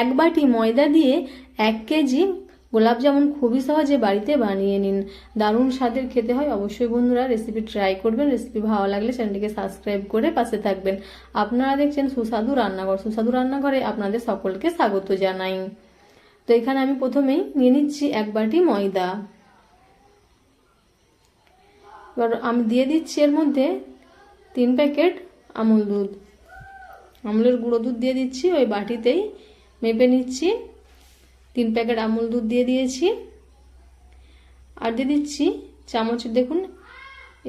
এক বাটি ময়দা দিয়ে এক কেজি গোলাপ জামুন খুবই সহজে বাড়িতে বানিয়ে নিন। দারুণ স্বাদের খেতে হয়। অবশ্যই বন্ধুরা রেসিপি ট্রাই করবেন। রেসিপি ভালো লাগলে চ্যানেলটিকে সাবস্ক্রাইব করে পাশে থাকবেন। আপনারা দেখছেন সুস্বাদু রান্নাঘর। সুস্বাদু রান্নাঘরে আপনাদের সকলকে স্বাগত জানাই। তো এখানে আমি প্রথমেই নিয়ে নিচ্ছি এক বাটি ময়দা। এবার আমি দিয়ে দিচ্ছি এর মধ্যে তিন প্যাকেট আমুল দুধ। আমুলের গুঁড়ো দুধ দিয়ে দিচ্ছি। ওই বাটিতেই মেপে নিচ্ছি। তিন প্যাকেট আমুল দুধ দিয়ে দিয়েছি। আর দিয়ে দিচ্ছি চামচ দেখুন,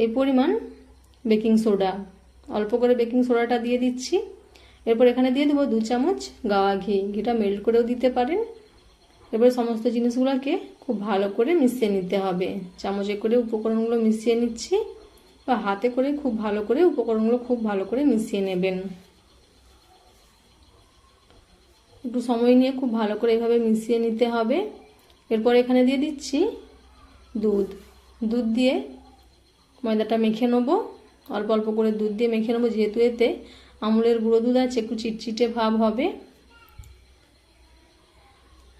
এই পরিমাণ বেকিং সোডা। অল্প করে বেকিং সোডাটা দিয়ে দিচ্ছি। এরপর এখানে দিয়ে দেবো দু চামচ গাওয়া ঘি। ঘিটা মেল্ট করেও দিতে পারেন। এবার সমস্ত জিনিসগুলোকে খুব ভালো করে মিশিয়ে নিতে হবে। চামচে করে উপকরণগুলো মিশিয়ে নিচ্ছি। বা হাতে করে খুব ভালো করে উপকরণগুলো খুব ভালো করে মিশিয়ে নেবেন। একটু সময় নিয়ে খুব ভালো করে এভাবে মিশিয়ে নিতে হবে। এরপর এখানে দিয়ে দিচ্ছি দুধ। দুধ দিয়ে ময়দাটা মেখে নেব। অল্প অল্প করে দুধ দিয়ে মেখে নেব, যেহেতু এতে আমুলের গুঁড়ো দুধ আছে, একটু চিটচিটে ভাব হবে।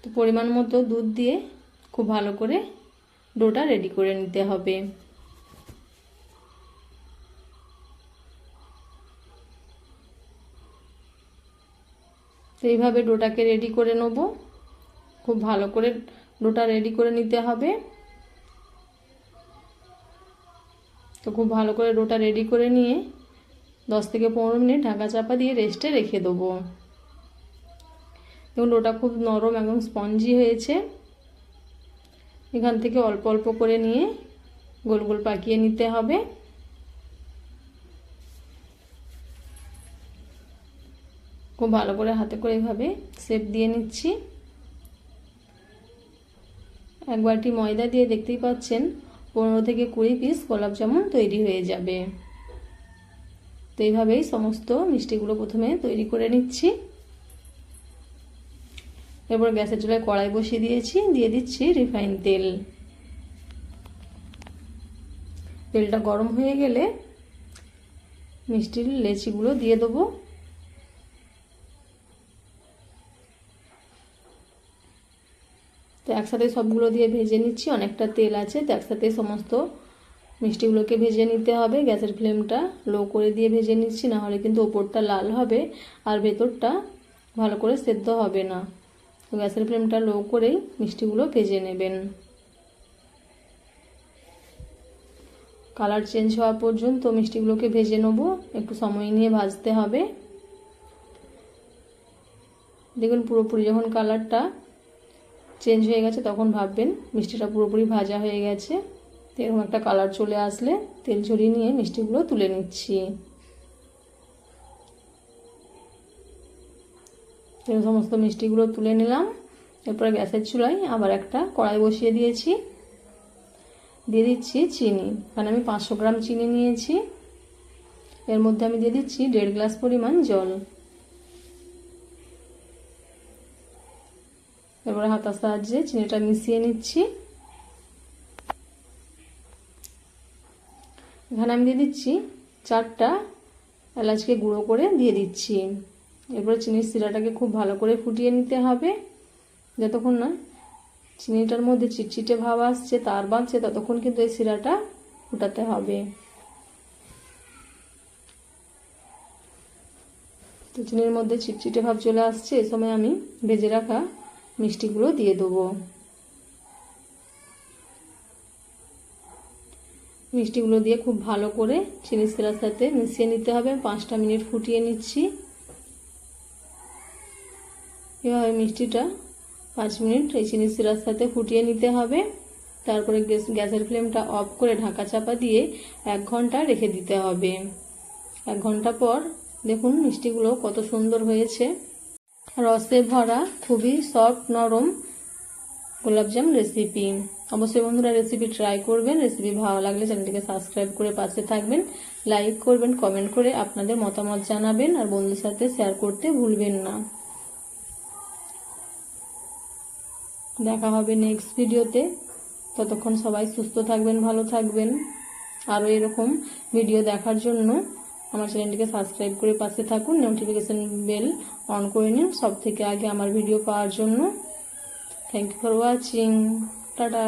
তো পরিমাণ মতো দুধ দিয়ে খুব ভালো করে ডোটা রেডি করে নিতে হবে। তো এইভাবে ডোটাকে রেডি করে নেব। খুব ভালো করে ডোটা রেডি করে নিতে হবে। তো খুব ভালো করে ডোটা রেডি করে নিয়ে দশ থেকে পনেরো মিনিট ঢাকা চাপা দিয়ে রেস্টে রেখে দেবো। দেখুন, ডোটা খুব নরম একদম স্পঞ্জি হয়েছে। এখান থেকে অল্প অল্প করে নিয়ে গোল গোল পাকিয়ে নিতে হবে। খুব ভালো করে হাতে করে এভাবে সেপ দিয়ে নিচ্ছি। এক বাটি ময়দা দিয়ে দেখতেই পাচ্ছেন, পনেরো থেকে কুড়ি পিস গোলাপ জামুন তৈরি হয়ে যাবে। তো এইভাবেই সমস্ত মিষ্টিগুলো প্রথমে তৈরি করে নিচ্ছি। এরপর গ্যাসের চুলায় কড়াই বসিয়ে দিয়েছি, দিয়ে দিচ্ছি রিফাইন তেল। তেলটা গরম হয়ে গেলে মিষ্টির লেচিগুলো দিয়ে দেবো। তো একসাথে সবগুলো দিয়ে ভেজে নিচ্ছি। অনেকটা তেল আছে, তো একসাথে সমস্ত মিষ্টিগুলোকে ভেজে নিতে হবে। গ্যাসের ফ্লেমটা লো করে দিয়ে ভেজে নিচ্ছি না হলে কিন্তু ওপরটা লাল হবে আর ভেতরটা ভালো করে সেদ্ধ হবে না। তো গ্যাসের ফ্লেমটা লো করেই মিষ্টিগুলো ভেজে নেবেন। কালার চেঞ্জ হওয়া পর্যন্ত মিষ্টিগুলোকে ভেজে নেব। একটু সময় নিয়ে ভাজতে হবে। দেখুন পুরোপুরি যখন কালারটা চেঞ্জ হয়ে গেছে, তখন ভাববেন মিষ্টিটা পুরোপুরি ভাজা হয়ে গেছে। এরকম একটা কালার চলে আসলে, তেল ছড়িয়ে নিয়ে মিষ্টিগুলো তুলে নিচ্ছি। সমস্ত মিষ্টিগুলো তুলে নিলাম। এরপরে গ্যাসের চুলায় আবার একটা কড়াই বসিয়ে দিয়েছি। দিয়ে দিচ্ছি চিনি এখানে আমি পাঁচশো গ্রাম চিনি নিয়েছি। এর মধ্যে আমি দিয়ে দিচ্ছি দেড় গ্লাস পরিমাণ জল। এরপরে হাতার সাহায্যে চিনিটা মিশিয়ে নিচ্ছি। এখানে আমি দিয়ে দিচ্ছি চারটা এলাচকে গুঁড়ো করে দিয়ে দিচ্ছি। এরপরে চিনির শিরাটাকে খুব ভালো করে ফুটিয়ে নিতে হবে। যতক্ষণ না চিনিটার মধ্যে চিটচিটে ভাব আসছে, তার বাঁধছে, ততক্ষণ কিন্তু এই শিরাটা ফুটাতে হবে। তো চিনির মধ্যে চিটচিটে ভাব চলে আসছে, এ সময় আমি ভেজে রাখা মিষ্টিগুলো দিয়ে দেবো। মিষ্টিগুলো দিয়ে খুব ভালো করে চিনি শিরার সাথে মিশিয়ে নিতে হবে। পাঁচটা মিনিট ফুটিয়ে নিচ্ছি। এভাবে মিষ্টিটা পাঁচ মিনিট এই চিনি শিরার সাথে ফুটিয়ে নিতে হবে। তারপরে গ্যাস, গ্যাসের ফ্লেমটা অফ করে ঢাকা চাপা দিয়ে এক ঘণ্টা রেখে দিতে হবে। এক ঘণ্টা পর দেখুন মিষ্টিগুলো কত সুন্দর হয়েছে। রসে ভরা, খুবই সফট নরম গোলাপজাম রেসিপি অবশ্যই বন্ধুরা রেসিপি ট্রাই করবেন রেসিপি ভালো লাগলে চ্যানেলটিকে সাবস্ক্রাইব করে পাশে থাকবেন লাইক করবেন কমেন্ট করে আপনাদের মতামত জানাবেন আর বন্ধুদের সাথে শেয়ার করতে ভুলবেন না। দেখা হবে নেক্সট ভিডিওতে ততক্ষণ সবাই সুস্থ থাকবেন, ভালো থাকবেন। আরও এরকম ভিডিও দেখার জন্য আমার চ্যানেলটিকে সাবস্ক্রাইব করে পাশে থাকুন নোটিফিকেশান বেল অন করে নিন সব থেকে আগে আমার ভিডিও পাওয়ার জন্য। Thank you for watching tata.